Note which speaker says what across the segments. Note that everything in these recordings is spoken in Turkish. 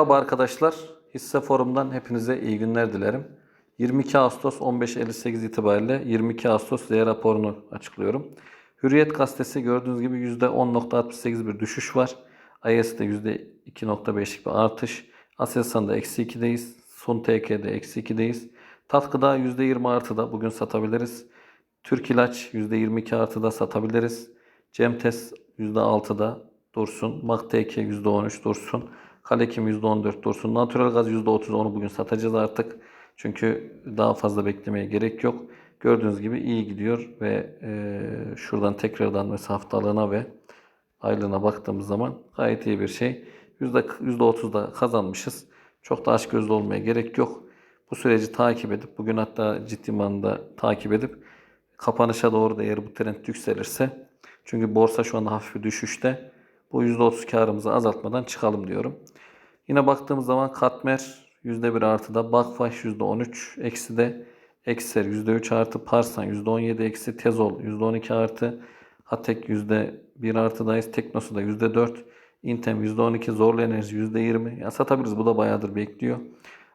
Speaker 1: Merhaba arkadaşlar. Hisse forumdan hepinize iyi günler dilerim. 22 Ağustos 15.58 itibariyle 22 Ağustos Z raporunu açıklıyorum. Hürriyet gazetesi gördüğünüz gibi %10.68 bir düşüş var. IS'de %2.5'lik bir artış. Aselsan'da eksi 2'deyiz. Son TK'de eksi 2'deyiz. Tatkıda %20 artıda bugün satabiliriz. Türk İlaç %22 artıda satabiliriz. Cemtes %6'da dursun. MakTK %13 dursun. Kalekim %14 dursun. Natural gaz %30 onu bugün satacağız artık. Çünkü daha fazla beklemeye gerek yok. Gördüğünüz gibi iyi gidiyor ve e, şuradan tekrardan mesela haftalığına ve aylığına baktığımız zaman gayet iyi bir şey. Yüzde 30 da kazanmışız. Çok da açgözlü olmaya gerek yok. Bu süreci takip edip bugün hatta ciddi manada takip edip kapanışa doğru da eğer bu trend yükselirse çünkü borsa şu anda hafif bir düşüşte bu %30 karımızı azaltmadan çıkalım diyorum. Yine baktığımız zaman Katmer %1 artıda, Bakfaş %13 eksi de Ekser %3 artı, Parsan %17 eksi, Tezol %12 artı, Hatek %1 artıdayız, Teknosu da %4, Intem %12, Zorlu Enerji %20. Ya satabiliriz bu da bayağıdır bekliyor.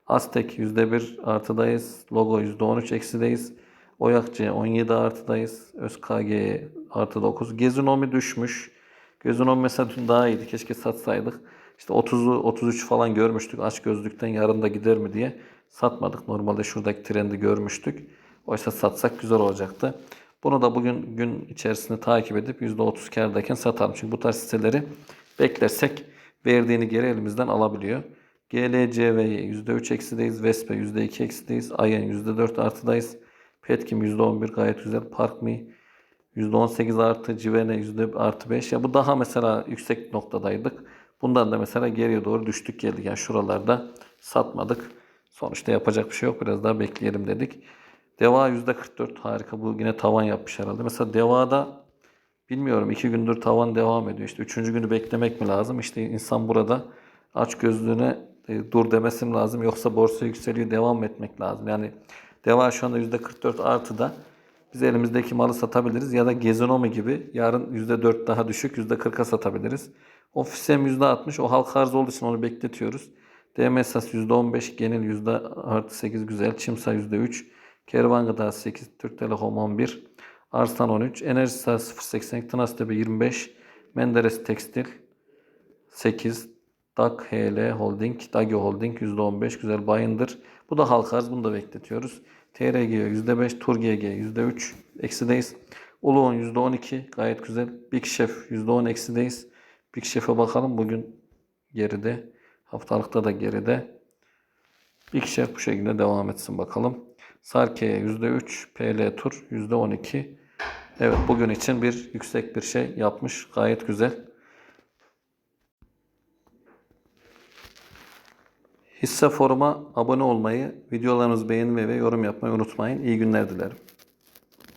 Speaker 1: Aztek %1 artıdayız, Logo %13 eksideyiz. Oyakçı 17 artıdayız. ÖSKG artı 9. Gezinomi düşmüş. Gezinomi mesela dün daha iyiydi. Keşke satsaydık. İşte 30'u 33 falan görmüştük. Aç gözlükten yarın da gider mi diye satmadık. Normalde şuradaki trendi görmüştük. Oysa satsak güzel olacaktı. Bunu da bugün gün içerisinde takip edip %30 kârdayken satalım. Çünkü bu tarz hisseleri beklersek verdiğini geri elimizden alabiliyor. GLCV'ye %3 eksideyiz. Vespe %2 eksideyiz. Ayen %4 artıdayız. Petkim %11 gayet güzel. Parkmi %18 artı. Civene yüzde artı 5. Ya bu daha mesela yüksek noktadaydık. Bundan da mesela geriye doğru düştük geldik. Yani şuralarda satmadık. Sonuçta yapacak bir şey yok. Biraz daha bekleyelim dedik. Deva %44 harika. Bu yine tavan yapmış herhalde. Mesela Deva'da bilmiyorum iki gündür tavan devam ediyor. İşte üçüncü günü beklemek mi lazım? İşte insan burada aç gözlüğüne e, dur demesi mi lazım? Yoksa borsa yükseliyor devam etmek lazım? Yani Deva şu anda %44 artıda. Biz elimizdeki malı satabiliriz ya da Gezinomi gibi yarın %4 daha düşük %40'a satabiliriz. Ofisem %60 o halka arz olduğu için onu bekletiyoruz. DMSAS %15 genel yüzde artı 8 güzel. Çimsa %3. Kervan Gıda 8. Türk Telekom 11. Arslan 13. Enerji Sahası 0.80. Tınastepe 25. Menderes Tekstil 8. DAK HL Holding, Dagi Holding %15 güzel bayındır. Bu da halka arz bunu da bekletiyoruz. TRG %5, TURGG %3 eksideyiz. Uluğun %12 gayet güzel. Big Chef %10 eksideyiz. Big Chef'e bakalım bugün geride. Haftalıkta da geride. Big Chef bu şekilde devam etsin bakalım. Sarke'ye %3, PL Tur %12. Evet bugün için bir yüksek bir şey yapmış. Gayet güzel. Hisse foruma abone olmayı, videolarımızı beğenmeyi ve yorum yapmayı unutmayın. İyi günler dilerim.